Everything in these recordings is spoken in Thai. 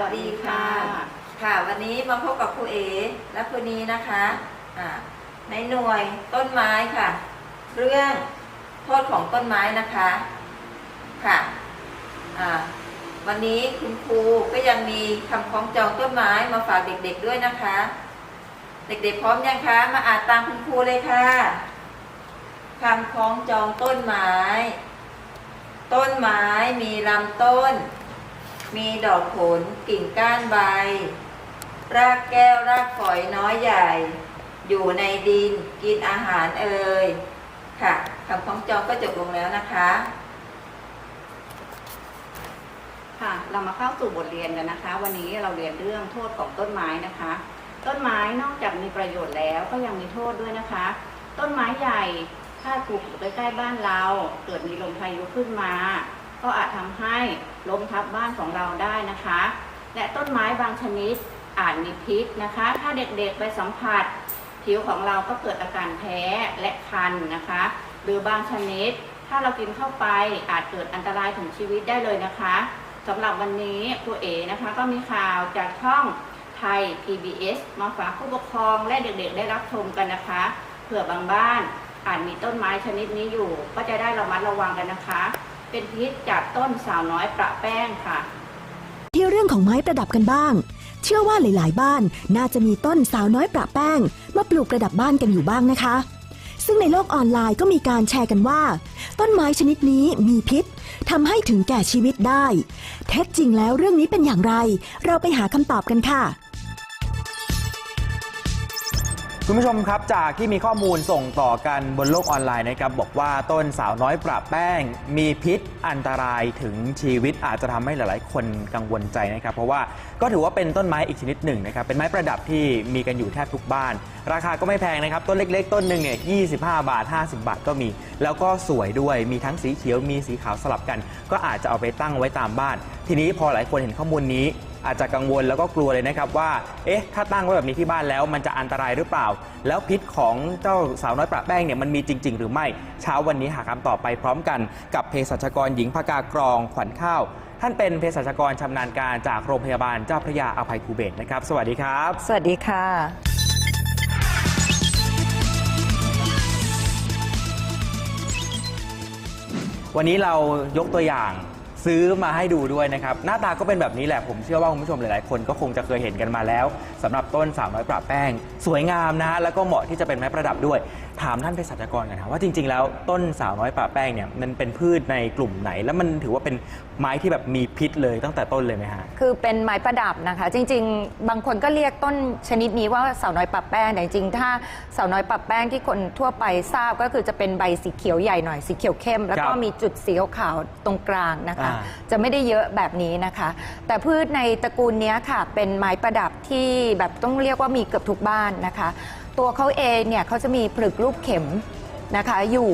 วัสดีค่ะ ค่ะ วันนี้มาพบกับครูเอและครูนีนะคะอ่าในหน่วยต้นไม้ค่ะ เรื่องโทษของต้นไม้นะคะ ค่ะอ่าวันนี้คุณครูก็ยังมีคำคล้องจองต้นไม้มาฝากเด็กๆด้วยนะคะ เด็กๆพร้อมยังคะ มาอ่านตามคุณครูเลยค่ะคำคล้องจองต้นไม้ ต้นไม้มีลำต้น มีดอกผลกิ่งก้านใบ รากแก้วรากฝอยน้อยใหญ่ อยู่ในดินกินอาหารเอ่ยค่ะคำคล้องจองก็จบลงแล้วนะคะ ค่ะ เรามาเข้าสู่บทเรียนกันนะคะ วันนี้เราเรียนเรื่องโทษของต้นไม้นะคะ ต้นไม้นอกจากมีประโยชน์แล้วก็ยังมีโทษด้วยนะคะ ต้นไม้ใหญ่ถ้าปลูกอยู่ใกล้ๆบ้านเรา เกิดมีลมพายุขึ้นมา ก็อาจทำให้ล้มทับบ้านของเราได้นะคะ และต้นไม้บางชนิดอาจมีพิษนะคะ ถ้าเด็กๆไปสัมผัส ผิวของเราก็เกิดอาการแพ้และคันนะคะ หรือบางชนิด ถ้าเรากินเข้าไปอาจเกิดอันตรายถึงชีวิตได้เลยนะคะสำหรับวันนี้ครูเอนะคะก็มีข่าวจากช่องไทย PBS มาฝากผู้ปกครองและเด็กๆ ได้รับชมกันนะคะ เผื่อบางบ้านอาจมีต้นไม้ชนิดนี้อยู่ ก็จะได้ระมัดระวังกันนะคะ เป็นพิษจากต้นสาวน้อยประแป้งค่ะ ที่เรื่องของไม้ประดับกันบ้าง เชื่อว่าหลาย ๆ บ้านน่าจะมีต้นสาวน้อยประแป้งมาปลูกประดับบ้านกันอยู่บ้างนะคะ ซึ่งในโลกออนไลน์ก็มีการแชร์กันว่า ต้นไม้ชนิดนี้มีพิษทำให้ถึงแก่ชีวิตได้ เท็จจริงแล้วเรื่องนี้เป็นอย่างไร เราไปหาคำตอบกันค่ะ คุณผู้ชมครับจากที่มีข้อมูลส่งต่อกันบนโลกออนไลน์นะครับบอกว่าต้นสาวน้อยประแป้ง มีพิษอันตรายถึงชีวิตอาจจะทำให้หลาย ๆ คนกังวลใจนะครับ เพราะว่าก็ถือว่าเป็นต้นไม้อีกชนิดหนึ่งนะครับเป็นไม้ประดับที่มีกันอยู่แทบทุกบ้าน ราคาก็ไม่แพงนะครับ ต้นเล็ก ๆ ต้นหนึ่งเนี่ย25บาท 50 บาทก็มี แล้วก็สวยด้วยมีทั้งสีเขียวมีสีขาวสลับกัน ก็อาจจะเอาไปตั้งไว้ตามบ้าน ทีนี้พอหลายคนเห็นข้อมูลนี้ อาจจะกังวลแล้วก็กลัวเลยนะครับว่า เอ๊ะ ถ้าตั้งไว้แบบนี้ที่บ้านแล้วมันจะอันตรายหรือเปล่า แล้วพิษของเจ้าสาวน้อยประแป้งเนี่ยมันมีจริง ๆ หรือไม่ เช้าวันนี้หาคำตอบไปพร้อมกันกับเภสัชกรหญิงพกากรองขวัญข้าว ท่านเป็นเภสัชกรชำนาญการจากโรงพยาบาลเจ้าพระยาอภัยภูเบศรนะครับ สวัสดีครับ สวัสดีค่ะ วันนี้เรายกตัวอย่าง ซื้อมาให้ดูด้วยนะครับ หน้าตาก็เป็นแบบนี้แหละผมเชื่อว่าคุณผู้ชมหลายๆ คนก็คงจะเคยเห็นกันมาแล้วสำหรับต้นสาวน้อยปราบแป้ง สวยงามนะ แล้วก็เหมาะที่จะเป็นไม้ประดับด้วย ถามท่านเภสัชกรกันนะว่าจริงๆแล้วต้นสาวน้อยปราบแป้งเนี่ยมันเป็นพืชในกลุ่มไหน แล้วมันถือว่าเป็นไม้ที่แบบมีพิษเลยตั้งแต่ต้นเลยไหมฮะคือเป็นไม้ประดับนะคะ จริง ๆ บางคนก็เรียกต้นชนิดนี้ว่าสาวน้อยปับแป้งแต่จริงๆถ้าสาวน้อยปับแป้งที่คนทั่วไปทราบก็คือจะเป็นใบสีเขียวใหญ่หน่อยสีเขียวเข้ม แล้วก็ครับมีจุดสีขาวๆตรงกลางนะคะอ่าจะไม่ได้เยอะแบบนี้นะคะ แต่พืชในตระกูลนี้ค่ะ เป็นไม้ประดับที่แบบต้องเรียกว่ามีเกือบทุกบ้านนะคะ ตัวเขาเองเนี่ยเขาจะมีผลึกรูปเข็ม นะคะอยู่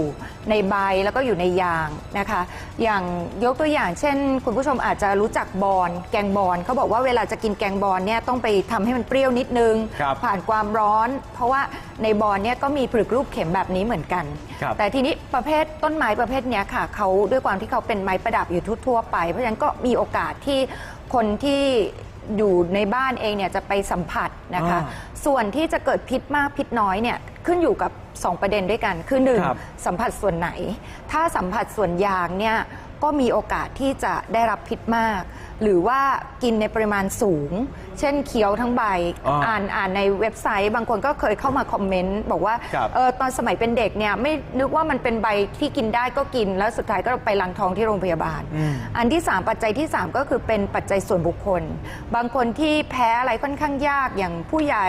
ในใบแล้วก็อยู่ในยางนะคะ อย่างยกตัวอย่างเช่น คุณผู้ชมอาจจะรู้จักบอนแกงบอนเขาบอกว่าเวลาจะกินแกงบอนเนี่ยต้องไปทำให้มันเปรี้ยวนิดนึง ครับผ่านความร้อน เพราะว่าในบอนเนี่ยก็มีผลึกรูปเข็มแบบนี้เหมือนกัน ครับ แต่ทีนี้ประเภทต้นไม้ประเภทเนี้ยค่ะเขาด้วยความที่เขาเป็นไม้ประดับอยู่ทั่วๆไป เพราะฉะนั้นก็มีโอกาสที่คนที่อยู่ในบ้านเองเนี่ยจะไปสัมผัสนะคะอ่าส่วนที่จะเกิดพิษมากพิษน้อยเนี่ย ขึ้นอยู่กับ 2 ประเด็นด้วยกัน คือหนึ่งครับ สัมผัสส่วนไหน ถ้าสัมผัสส่วนยางเนี่ยก็มีโอกาสที่จะได้รับพิษมากหรือว่ากินในปริมาณสูง เช่นเคี้ยวทั้งใบอ๋ออ่อ่านอ่านในเว็บไซต์ บางคนก็เคยเข้ามาคอมเมนต์บอกว่าครับ เออตอนสมัยเป็นเด็กเนี่ยไม่นึกว่ามันเป็นใบที่กินได้ก็กิน แล้วสุดท้ายก็ไปลังท้องที่โรงพยาบาลอืมอันที่ 3 ปัจจัยที่ 3 ก็คือเป็นปัจจัยส่วนบุคคล บางคนที่แพ้อะไรค่อนข้างยากอย่างผู้ใหญ่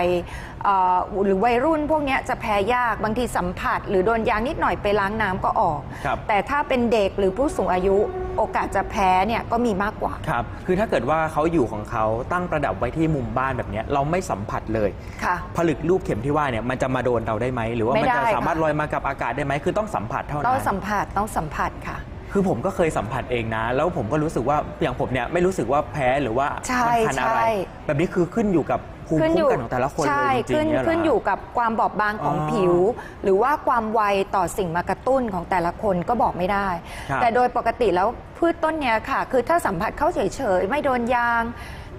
เอ่อหรือวัยรุ่นพวกเนี้ยจะแพ้ยากบางทีสัมผัส หรือโดนยางนิดหน่อยไปล้างน้ำก็ออก ครับ แต่ถ้าเป็นเด็กหรือผู้สูงอายุ โอกาสจะแพ้เนี่ยก็มีมากกว่า ครับ คือถ้าเกิดว่าเขาอยู่ของเขาตั้งประดับไว้ที่มุมบ้านแบบเนี้ยเราไม่สัมผัสเลยค่ะผลึกรูปเข็มที่ว่าเนี่ยมันจะมาโดนเราได้ไหมหรือว่าไม่มันได้จะค่ะ สามารถลอยมากับอากาศได้ไหมคือต้องสัมผัสเท่านั้ต้องน สัมผัสต้องสัมผัสค่ะ คือผมก็เคยสัมผัสเองนะ แล้วผมก็รู้สึกว่าอย่างผมเนี่ยไม่รู้สึกว่าแพ้หรือว่าใช่มัคันอะไร ใช่ แบบนี้คือขึ้นอยู่กับ ภูมิคุ้มกันของแต่ละคนเลใช่ยจริขึ้งนๆเนี่ยเหรขึ้นอยู่กับความบอบบางของอ๋อผิว หรือว่าความไวต่อสิ่งมากระตุ้นของแต่ละคนก็บอกไม่ได้ ครับแต่โดยปกติแล้วพืชต้นเนี้ยค่ะ คือถ้าสัมผัสเข้าเฉยๆ ไม่โดนยาง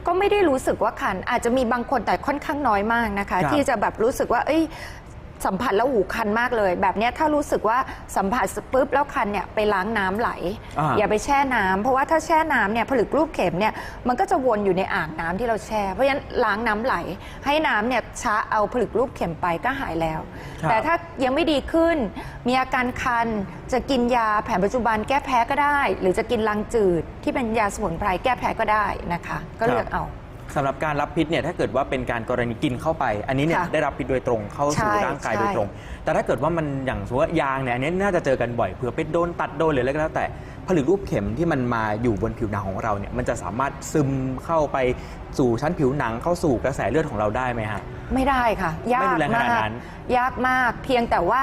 ก็ไม่ได้รู้สึกว่าคัน อาจจะมีบางคนแต่ค่อนข้างน้อยมากนะคะ ครับที่จะแบบรู้สึกว่าเอ้ย สัมผัสแล้วหูคันมากเลย แบบเนี้ยถ้ารู้สึกว่าสัมผัสปุ๊บแล้วคันเนี่ยไปล้างน้ำไหล อ่า อย่าไปแช่น้ำเพราะว่าถ้าแช่น้ำเนี่ยผลึกรูปเข็มเนี่ยมันก็จะวนอยู่ในอ่างน้ำที่เราแช่ เพราะฉะนั้นล้างน้ำไหล ให้น้ำเนี่ยชะเอาผลึกรูปเข็มไปก็หายแล้ว ครับ แต่ถ้ายังไม่ดีขึ้น มีอาการคันจะกินยาแผนปัจจุบันแก้แพ้ก็ได้ หรือจะกินลังจืดที่เป็นยาสมุนไพรแก้แพ้ก็ได้นะคะ ก็เลือกเอา สำหรับการรับพิษเนี่ยถ้าเกิดว่าเป็นการกรณีกินเข้าไป อันนี้เนี่ยค่ะได้รับพิษโดยตรงเข้าสู่ใช่ร่างกายใช่โดยตรง แต่ถ้าเกิดว่ามันอย่างสมมติว่ายางเนี่ยอันนี้น่าจะเจอกันบ่อยเผื่อไปโดนตัดโดนหรืออะไรก็แล้วแต่ ผลึกรูปเข็มที่มันมาอยู่บนผิวหนังของเราเนี่ยมันจะสามารถซึมเข้าไปสู่ชั้นผิวหนังเข้าสู่กระแสเลือดของเราได้ไหมฮะ ไม่ได้ค่ะ ยาไม่กรุนแรงขมานาดกนั้นยากมากเพียงแต่ว่า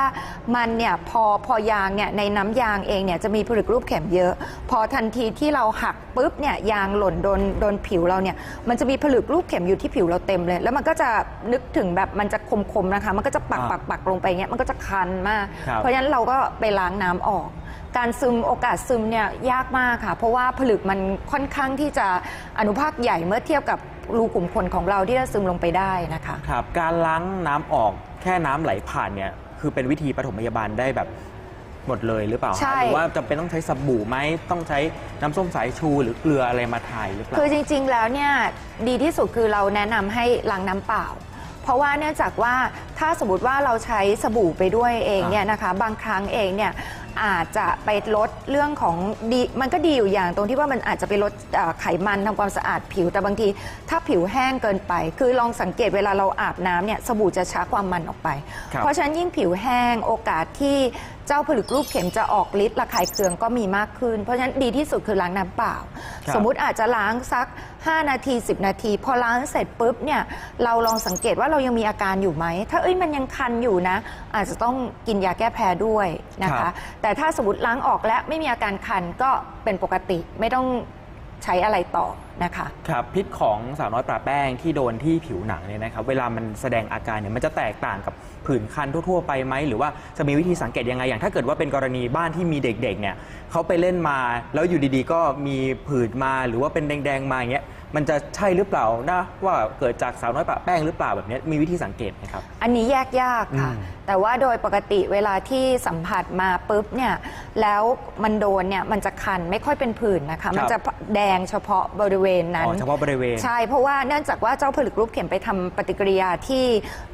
มันเนี่ยพอพอยางเนี่ยในน้ำยางเองเนี่ยจะมีผลึกรูปเข็มเยอะ พอทันทีที่เราหักปุ๊บเนี่ยยางหล่นโดนโดนผิวเราเนี่ยมันจะมีผลึกรูปเข็มอยู่ที่ผิวเราเต็มเลย แล้วมันก็จะนึกถึงแบบมันจะคมๆนะคะ มันก็จะปักอ่าปักปักลงไปเงี้ยมันก็จะคันมาก ครับ เพราะฉะนั้นเราก็ไปล้างน้ำออก การซึมโอกาสซึมเนี่ยยากมากค่ะ เพราะว่าผลึกมันค่อนข้างที่จะอนุภาคใหญ่เมื่อเทียบกับรูขุมขนของเราที่จะซึมลงไปได้นะคะครับการล้างน้ำออกแค่น้ำไหลผ่านเนี่ยคือเป็นวิธีปฐมพยาบาลได้แบบหมดเลยหรือเปล่าฮะใช่ หรือว่าจำเป็นต้องใช้สบู่ไหมต้องใช้น้ำส้มสายชูหรือเกลืออะไรมาถ่ายหรือเปล่า คือจริงๆแล้วเนี่ยดีที่สุดคือเราแนะนำให้ล้างน้ำเปล่า เพราะว่าเนื่องจากว่าถ้าสมมติว่าเราใช้สบู่ไปด้วยเองเนี่ยนะคะ บางครั้งเองเนี่ยอาจจะไปลดเรื่องของดีมันก็ดีอยู่อย่างตรงที่ว่ามันอาจจะไปลดเอ่อไขมันทำความสะอาดผิวแต่บางที ถ้าผิวแห้งเกินไป คือลองสังเกตเวลาเราอาบน้ำเนี่ยสบู่จะช้าความมันออกไปครับเพราะฉะนั้นยิ่งผิวแห้งโอกาสที่เจ้าผลึกรูปเข็มจะออกฤทธิ์ระคายเคืองก็มีมากขึ้น เพราะฉะนั้นดีที่สุดคือล้างน้ำเปล่าครับสมมุติอาจจะล้างสัก 5 นาที 10 นาที พอล้างเสร็จปุ๊บเนี่ยเราลองสังเกตว่าเรายังมีอาการอยู่ไหม ถ้าเอ้ยมันยังคันอยู่นะ อาจจะต้องกินยาแก้แพ้ด้วยนะครัคะ บ แต่ถ้าสมมติล้างออกแล้วไม่มีอาการคันก็เป็นปกติไม่ต้อง ใช้อะไรต่อนะคะครับพิษของสาวน้อยปลาแป้งที่โดนที่ผิวหนังเนี่ยนะครับเวลามันแสดงอาการเนี่ยมันจะแตกต่างกับผื่นคันทั่วๆไปไหมหรือว่าจะมีวิธีสังเกตยังไงอย่าง ถ้าเกิดว่าเป็นกรณีบ้านที่มีเด็กๆเนี่ยเขาไปเล่นมาแล้วอยู่ดีๆ ก็มีผื่นมาหรือว่าเป็นแดงๆมาอย่างเงี้ยมันจะใช่หรือเปล่านะว่าเกิดจากสาวน้อยปลาแป้งหรือเปล่าแบบเนี้ยมีวิธีสังเกตไหมครับอันนี้แยกยากค่ะอืมแต่ว่าโดยปกติเวลาที่สัมผัสมาปุ๊บเนี่ยแล้วมันโดนเนี่ยมันจะคันไม่ค่อยเป็นผื่นนะคะ มันจะแดงเฉพาะบริเวณนั้น อ๋อเฉพาะบริเวณ ใช่เพราะว่าเนื่องจากว่าเจ้าผลึกรูปเข็มไปทำปฏิกิริยาที่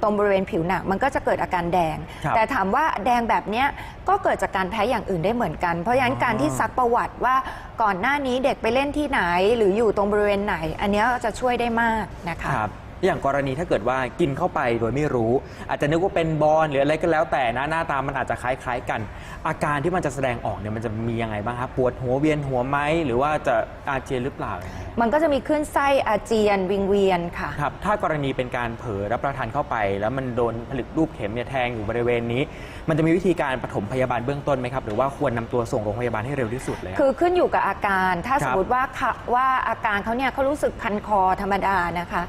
ตรงบริเวณผิวหนังมันก็จะเกิดอาการแดง ครับแต่ถามว่าแดงแบบเนี้ยก็เกิดจากการแพ้อย่างอื่นได้เหมือนกัน เพราะฉะนั้นอ๋อการที่ซักประวัติว่าก่อนหน้านี้เด็กไปเล่นที่ไหน หรืออยู่ตรงบริเวณไหน อันเนี้ยจะช่วยได้มากนะคะ ครับ อย่างกรณีถ้าเกิดว่ากินเข้าไปโดยไม่รู้ อาจจะนึกว่าเป็นบอลหรืออะไรก็แล้วแต่นะหน้าตามันอาจจะคล้ายๆกัน อาการที่มันจะแสดงออกเนี่ยมันจะมียังไงบ้างครับปวดหัวเวียนหัวไหมหรือว่าจะอาเจียนหรือเปล่ายังไง มันก็จะมีคลื่นไส้อาเจียนวิงเวียนค่ะ ครับถ้ากรณีเป็นการเผลอรับประทานเข้าไป แล้วมันโดนผลึกรูปเข็มเนี่ยแทงอยู่บริเวณนี้มันจะมีวิธีการปฐมพยาบาลเบื้องต้นไหมครับ หรือว่าควรนำตัวส่งโรงพยาบาลให้เร็วที่สุดเลยครับคือขึ้นอยู่กับอาการ ถ้าครับสมมติว่าค่ะว่าอาการเขาเนี่ยเขารู้สึกคันคอธรรมดานะคะ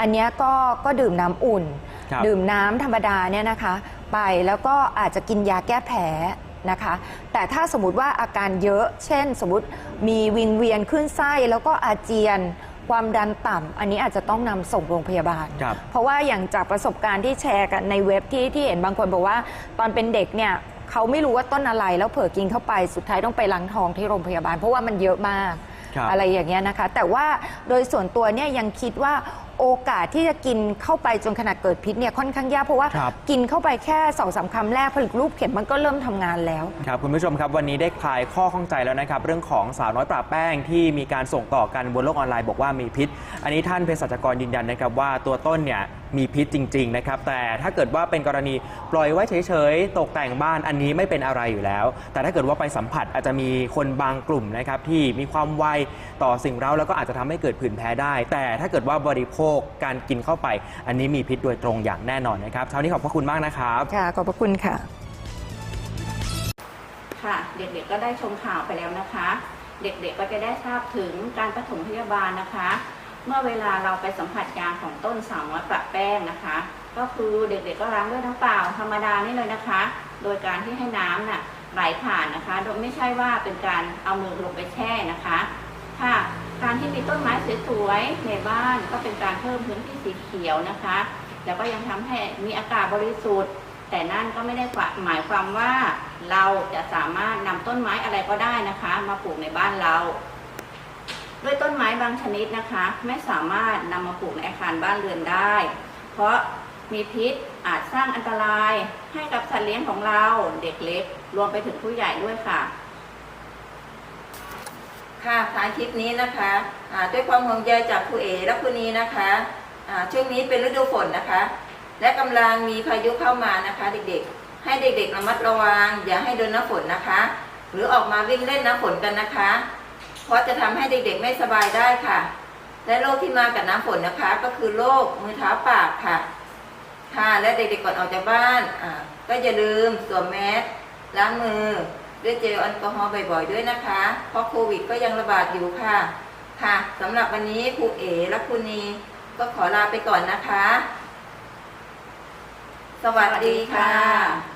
อันเนี้ยก็ก็ดื่มน้ำอุ่นครับดื่มน้ำธรรมดาเนี่ยนะคะ ไปแล้วก็อาจจะกินยาแก้แพ้นะคะแต่ถ้าสมมติว่าอาการเยอะ เช่น สมมติมีวิงเวียนขึ้นไส้แล้วก็อาเจียน ความดันต่ำอันนี้อาจจะต้องนำส่งโรงพยาบาล ครับ เพราะว่าอย่างจากประสบการณ์ที่แชร์กันในเว็บที่ที่เห็นบางคนบอกว่า ตอนเป็นเด็กเนี่ยเขาไม่รู้ว่าต้นอะไรแล้วเผลอกินเข้าไปสุดท้ายต้องไปล้างท้องที่โรงพยาบาล เพราะว่ามันเยอะมาก ครับ อะไรอย่างเงี้ยนะคะ แต่ว่าโดยส่วนตัวเนี่ยยังคิดว่า โอกาสที่จะกินเข้าไปจนขนาดเกิดพิษเนี่ยค่อนข้างยากเพราะว่าครับ กินเข้าไปแค่สองสามคำแรกผลึกรูปเข็มมันก็เริ่มทำงานแล้ว ครับคุณผู้ชมครับวันนี้ได้คลายข้อข้องใจแล้วนะครับ เรื่องของสาวน้อยปราบแป้งที่มีการส่งต่อกันบนโลกออนไลน์บอกว่ามีพิษ อันนี้ท่านเภสัชกรยืนยันนะครับว่าตัวต้นเนี่ย มีพิษจริง ๆ นะครับ แต่ถ้าเกิดว่าเป็นกรณีปล่อยไว้เฉย ๆ ตกแต่งบ้านอันนี้ไม่เป็นอะไรอยู่แล้ว แต่ถ้าเกิดว่าไปสัมผัสอาจจะมีคนบางกลุ่มนะครับที่มีความไวต่อสิ่งเร้าแล้วก็อาจจะทำให้เกิดผื่นแพ้ได้ แต่ถ้าเกิดว่าบริโภคการกินเข้าไป อันนี้มีพิษโดยตรงอย่างแน่นอนนะครับเช้านี้ขอบพระคุณมากนะครับค่ะขอบพระคุณค่ะ ค่ะเด็กๆก็ได้ชมข่าวไปแล้วนะคะ เด็กๆก็จะได้ทราบถึงการปฐมพยาบาลนะคะ เมื่อเวลาเราไปสัมผัสยางของต้นสาวน้อยประแป้งนะคะ ก็คือเด็กๆก็ล้างด้วยน้ำเปล่าธรรมดานี่เลยนะคะ โดยการที่ให้น้ำน่ะไหลผ่านนะคะ โดยไม่ใช่ว่าเป็นการเอามือลงไปแช่นะคะค่ะการที่มีต้นไม้สวยๆในบ้านก็เป็นการเพิ่มพื้นที่สีเขียวนะคะ แล้วก็ยังทำให้มีอากาศบริสุทธิ์ แต่นั่นก็ไม่ได้หมายความว่าเราจะสามารถนำต้นไม้อะไรก็ได้นะคะ มาปลูกในบ้านเรา ด้วยต้นไม้บางชนิดนะคะ ไม่สามารถนำมาปลูกในอาคารบ้านเรือนได้ เพราะมีพิษอาจสร้างอันตรายให้กับสัตว์เลี้ยงของเราเด็กเล็ก รวมไปถึงผู้ใหญ่ด้วยค่ะ ค่ะท้ายคลิปนี้นะคะอ่าด้วยความห่วงใยจากครูเอและครูนีนะคะอ่าช่วงนี้เป็นฤดูฝนนะคะ และกำลังมีพายุเข้ามานะคะเด็กๆ ให้เด็กๆระมัดระวัง อย่าให้โดนน้ำฝนนะคะ หรือออกมาวิ่งเล่นน้ำฝนกันนะคะ เพราะจะทำให้เด็กๆไม่สบายได้ค่ะ และโรคที่มากับน้ำฝนนะคะ ก็คือโรคมือเท้าปากค่ะ ค่ะ และเด็กๆก่อนออกจากบ้านอ่าก็อย่าลืมสวมแมสล้างมือด้วยเจลแอลกอฮอล์บ่อยๆด้วยนะคะ เพราะโควิดก็ยังระบาดอยู่ค่ะ ค่ะสำหรับวันนี้ครูเอ๋และครูนีก็ขอลาไปก่อนนะคะ สวัสดีค่ะ